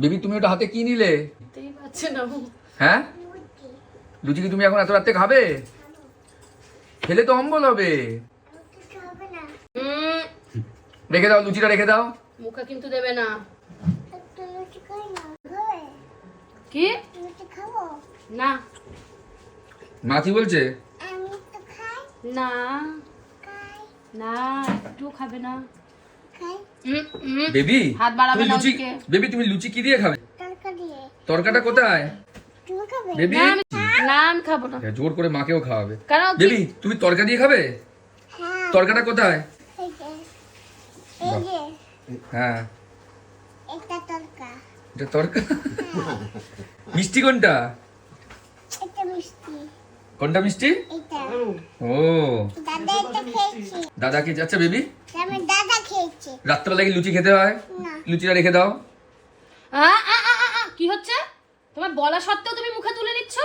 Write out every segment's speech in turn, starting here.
Baby তুমি ওটা হাতে কি নিলে। হ্যাঁ? লুচি কি তুমি এখন এত রাত্রে খাবে? খেলে তো অম্বল হবে। রেখে দাও লুচিটা রেখে দাও। মুখে কিন্তু দেবে না। কি? না। মা কি বলছে? না। না একটু খাবে না। বেবি হাত বাড়াবে তুমি লুচি বেবি তুমি লুচি কি দিয়ে খাবে? তরকাটা কোথায়? বেবি। না আমি খাব না। জোর করে মাকেও খাওয়াবে। বেবি তুমি তরকা দিয়ে খাবে? তরকাটা কোথায়? হ্যাঁ। এটা তরকা মিষ্টি কোনটা? কোনটা মিষ্টি? ও। দাদা কি যাচ্ছে বেবি। রাত্রেবেলা কি লুচি খেতে হয়? লুচিটা রেখে দাও। কি হচ্ছে? তোমার বলা সত্ত্বেও তুমি মুখে তুলে নিচ্ছ?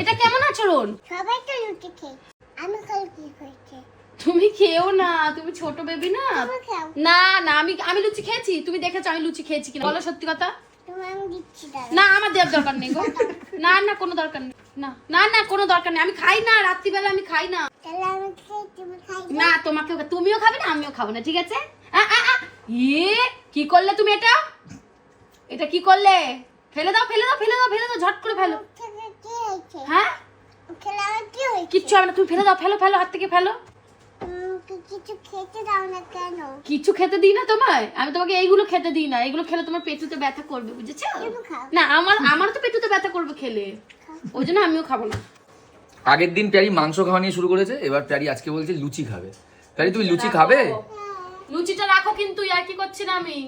এটা কেমন আচরণ? সবাই তো রুটি খেয়েছে আমি খাই কি হয়েছে তুমি খেও না তুমি ছোট বেবি না। না না আমি আমি লুচি খেয়েছি। তুমি দেখেছ আমি লুচি খেয়েছি কিনা। বলো সত্যি কথা। তুমি আমি দিচ্ছি না আমার দেওয়ার দরকার নেই গো। না না কোনো দরকার নেই। না না না কোনো দরকার নেই। আমি খাই না রাত্রিবেলা আমি খাই না। না তোমাকে তুমিও খাবে না আমিও খাব না ঠিক আছে? ইয়ে কি করলে তুমি এটা? এটা কি করলে? ফেলে দাও ফেলে দাও ফেলে দাও ফেলে দাও ঝট করে ফেলো। হ্যাঁ? কিচ্ছু হবে না তুমি ফেলে দাও ফেলো ফেলো হাত থেকে ফেলো। কিছু খেতে দাও না কেন? কিছু খেতে দিই না তোমায়? আমি তোমাকে এইগুলো খেতে দিই না এগুলো খেলে তোমার পেটুতে ব্যথা করবে বুঝেছ? না আমার আমার তো পেটুতে ব্যথা করবে খেলে। ওই জন্য আমিও খাব না। আগের দিন প্যারি মাংস খাওয়া নিয়ে শুরু করেছে এবার প্যারি আজকে বলছে লুচি খাবে। প্যারি তুমি লুচি খাবে? লুচিটা রাখো কিন্তু আর কি করছি না আমি?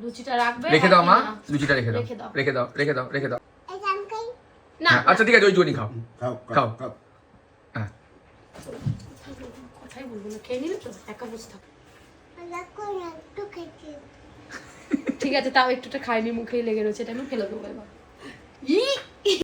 লুচিটা রাখবে রেখে দাও মা লুচিটা রেখে দাও। রেখে দাও। রেখে দাও রেখে দাও না। হ্যাঁ, আচ্ছা ঠিক আছে ওই জন্যই খাও। খাও খাও। হ্যাঁ। কথাই বলব না খেয়ে নিলে তো একা বসে থাকো। একটু খেয়েছি ঠিক আছে তাও একটুটা খাইনি মুখেই লেগে রয়েছে এটা আমি ফেলে দেবো এবার। ই